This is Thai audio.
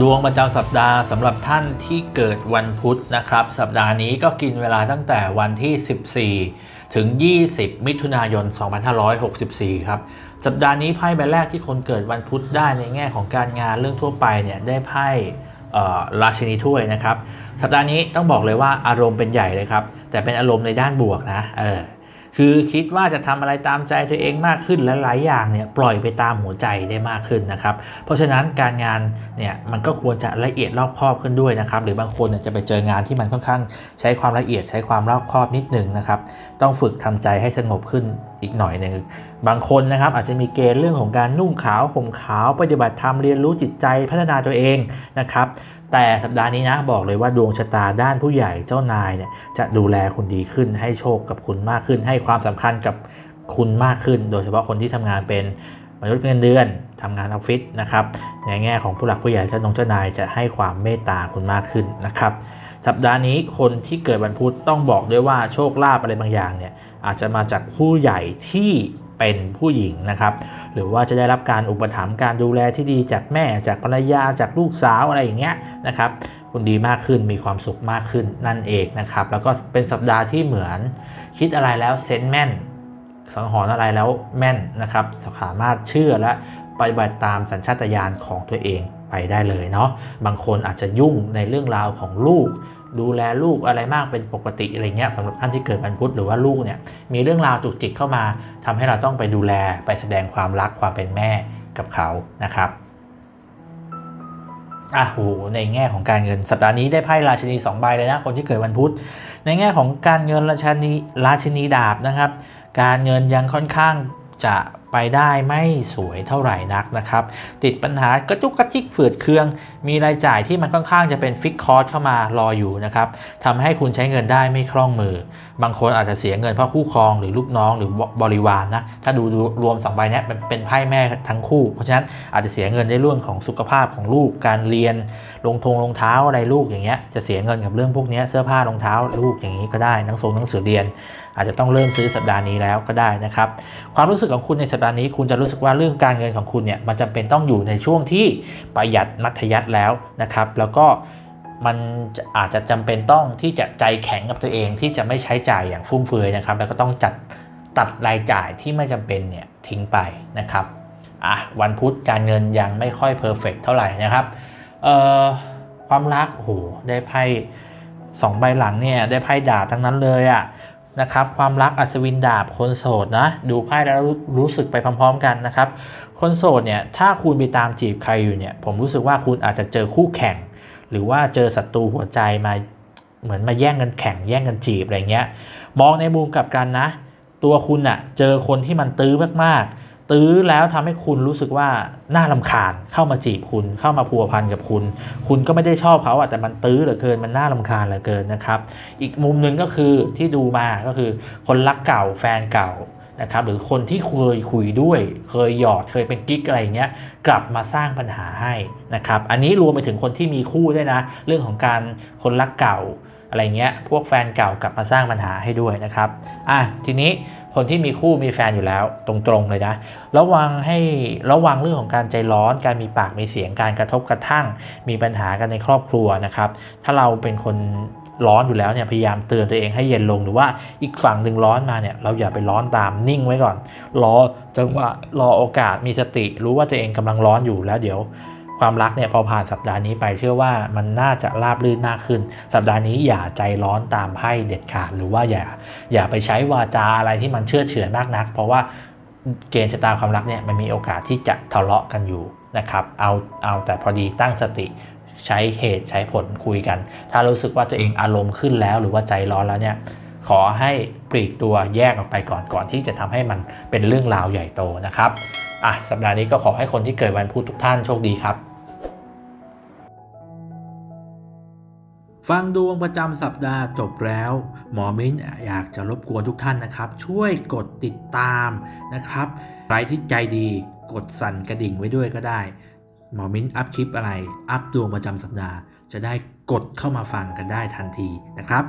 ดวงประจำสัปดาห์สำหรับท่านที่เกิดวันพุธนะครับ สัปดาห์นี้ก็กินเวลาตั้งแต่วันที่ 14 ถึง 20 มิถุนายน 2564 ครับ สัปดาห์นี้ไพ่ใบแรกที่คนเกิดวันพุธได้ในแง่ของการงานเรื่องทั่วไปเนี่ยได้ไพ่ราชินีถ้วยนะครับ สัปดาห์นี้ต้องบอกเลยว่าอารมณ์เป็นใหญ่เลยครับ แต่เป็นอารมณ์ในด้านบวกนะเออ คือคิดว่าจะทำอะไรตามใจตัวเองมากขึ้นและหลายอย่างเนี่ยปล่อยไปตามหัวใจได้มากขึ้นนะครับ เพราะฉะนั้นการงานเนี่ยมันก็ควรจะละเอียดรอบคอบขึ้นด้วยนะครับ หรือบางคนเนี่ยจะไปเจองานที่มันค่อนข้างใช้ความละเอียดใช้ความรอบคอบนิดหนึ่งนะครับ ต้องฝึกทำใจให้สงบขึ้นอีกหน่อยหนึ่งบางคนนะครับอาจจะมีเกณฑ์เรื่องของการนุ่งขาวห่มขาวปฏิบัติธรรมเรียนรู้จิตใจพัฒนาตัวเองนะครับ แต่สัปดาห์นี้นะบอกเลยว่าดวงชะตาด้านผู้ใหญ่เจ้านายเนี่ยจะดูแลคุณดีขึ้นให้โชคกับคุณมากขึ้น ให้ความสำคัญกับคุณมากขึ้น โดยเฉพาะคนที่ทำงานเป็นมนุษย์เงินเดือนทำงานออฟฟิศนะครับในแง่ของผู้หลักผู้ใหญ่เจ้านงเจ้านายจะให้ความเมตตาคุณมากขึ้นนะครับสัปดาห์นี้คนที่เกิดวันพุธต้องบอกด้วยว่าโชคลาภอะไรบางอย่างเนี่ยอาจจะมาจากผู้ใหญ่ที่ เป็นผู้หญิงนะครับ หรือว่าจะได้รับการอุปถัมภ์การดูแลที่ดีจากแม่จากภรรยาจากลูกสาวอะไรอย่างเงี้ยนะครับคุณดีมากขึ้นมีความสุขมากขึ้นนั่นเองนะครับ แล้วก็เป็นสัปดาห์ที่เหมือนคิดอะไรแล้วเซนแม่น สังหรณ์อะไรแล้วแม่นนะครับสามารถเชื่อและปฏิบัติตามสัญชาตญาณของตัวเองไปได้เลยเนาะบางคนอาจจะยุ่งในเรื่องราวของลูก ดูแลลูกอะไรมากเป็นปกติอะไรเงี้ยสำหรับท่านที่เกิดวันพุธหรือว่าลูกเนี่ยมีเรื่องราวจุกจิกเข้ามาทำให้เราต้องไปดูแลไปแสดงความรักความเป็นแม่กับเขานะครับอะโหในแง่ของการเงินสัปดาห์นี้ได้ไพ่ราชินี2ใบเลยนะคนที่เกิดวันพุธ ในแง่ของการเงินราชินีราชินีดาบนะครับ การเงินยังค่อนข้างจะไปได้ไม่สวยเท่าไหร่นักนะครับ ติดปัญหากระจุกกระจิกฝืดเคือง มีรายจ่ายที่มันค่อนข้างจะเป็นฟิกคอร์สเข้ามารออยู่นะครับทำให้คุณใช้เงินได้ไม่คล่องมือ บางคนอาจจะเสียเงินเพราะคู่ครองหรือลูกน้องหรือบริวารนนะถ้าดูรวมสองใบเนี้เป็นไพ่แม่ทั้งคู่ เพราะฉะนั้นอาจจะเสียเงินในเรื่องของสุขภาพของลูกการเรียนลงทงรองเท้าอะไรลูกอย่างเงี้ยจะเสียเงินกับเรื่องพวกนี้เสื้อผ้ารองเท้าลูกอย่างนี้ก็ได้หนังสือหนังสือเรียน อาจจะต้องเริ่มซื้อสัปดาห์นี้แล้วก็ได้นะครับความรู้สึกของคุณในสัปดาห์นี้คุณจะรู้สึกว่าเรื่องการเงินของคุณเนี่ยมันจำเป็นต้องอยู่ในช่วงที่ประหยัดมัธยัติแล้วนะครับ แล้วก็มันอาจจะจำเป็นต้องที่จะใจแข็งกับตัวเองที่จะไม่ใช้จ่ายอย่างฟุ่มเฟือยนะครับ แล้วก็ต้องจัดตัดรายจ่ายที่ไม่จำเป็นเนี่ยทิ้งไปนะครับอะวันพุธการเงินยังไม่ค่อยเพอร์เฟกเท่าไหร่นะครับเอ่อความรักโอ้โหได้ไพ่สองใบหลังเนี่ยได้ไพ่ดาทั้งนั้นเลยอะ่ะ นะครับ ความรักอัศวินดาบคนโสดนะดูไพ่แล้วรู้รู้สึกไปพร้อมๆ กันนะครับ คนโสดเนี่ยถ้าคุณไปตามจีบใครอยู่เนี่ยผมรู้สึกว่าคุณอาจจะเจอคู่แข่ง หรือว่าเจอศัตรูหัวใจมาเหมือนมาแย่งกันแข่งแย่งกันจีบอะไรเงี้ยมองในมุมกลับกันนะ ตัวคุณอะเจอคนที่มันตื้อมากๆ ตื้อแล้วทำให้คุณรู้สึกว่าน่าลำคาญเข้ามาจีบคุณเข้ามาพัวพันกับคุณ คุณก็ไม่ได้ชอบเขาอะแต่มันตื้อเหลือเกินมันน่าลำคาญเหลือเกินนะครับ อีกมุมหนึ่งก็คือที่ดูมาก็คือคนรักเก่าแฟนเก่านะครับหรือคนที่เคยคุยด้วย เคยหยอดเคยเป็นกิ๊กอะไรเงี้ยกลับมาสร้างปัญหาให้นะครับอันนี้รวมไปถึงคนที่มีคู่ด้วยนะ เรื่องของการคนรักเก่าอะไรเงี้ยพวกแฟนเก่ากลับมาสร้างปัญหาให้ด้วยนะครับอะทีนี้ คนที่มีคู่มีแฟนอยู่แล้วตรงๆเลยนะ ระวังให้ระวังเรื่องของการใจร้อน การมีปากมีเสียงการกระทบกระทั่ง มีปัญหากันในครอบครัวนะครับ ถ้าเราเป็นคนร้อนอยู่แล้วเนี่ยพยายามเตือนตัวเองให้เย็นลงหรือว่าอีกฝั่งหนึ่งร้อนมาเนี่ยเราอย่าไปร้อนตามนิ่งไว้ก่อน รอจังหวะรอโอกาสมีสติ รู้ว่าตัวเองกำลังร้อนอยู่แล้วเดี๋ยว ความรักเนี่ยพอผ่านสัปดาห์นี้ไปเชื่อว่ามันน่าจะราบรื่นมากขึ้น สัปดาห์นี้อย่าใจร้อนตามไพ่เด็ดขาด หรือว่าอย่าอย่าไปใช้วาจาอะไรที่มันเชื่อเฉือนมากนัก เพราะว่าเกณฑ์ชะตาความรักเนี่ยมันมีโอกาสที่จะทะเลาะกันอยู่นะครับเอาเอาแต่พอดีตั้งสติใช้เหตุใช้ผลคุยกัน ถ้ารู้สึกว่าตัวเองอารมณ์ขึ้นแล้ว หรือว่าใจร้อนแล้วเนี่ยขอให้ ลีกตัวแยกออกไปก่อนก่อนที่จะทำให้มันเป็นเรื่องราวใหญ่โตนะครับอะสัปดาห์นี้ก็ขอให้คนที่เกิดวันพุธทุกท่านโชคดีครับ ฟังดวงประจำสัปดาห์จบแล้ว หมอมิ้นอยากจะรบกวนทุกท่านนะครับ ช่วยกดติดตามนะครับใครที่ใจดีกดสั่นกระดิ่งไว้ด้วยก็ได้ หมอมิ้นอัพคลิปอะไร อัพดวงประจำสัปดาห์ จะได้กดเข้ามาฟังกันได้ทันทีนะครับ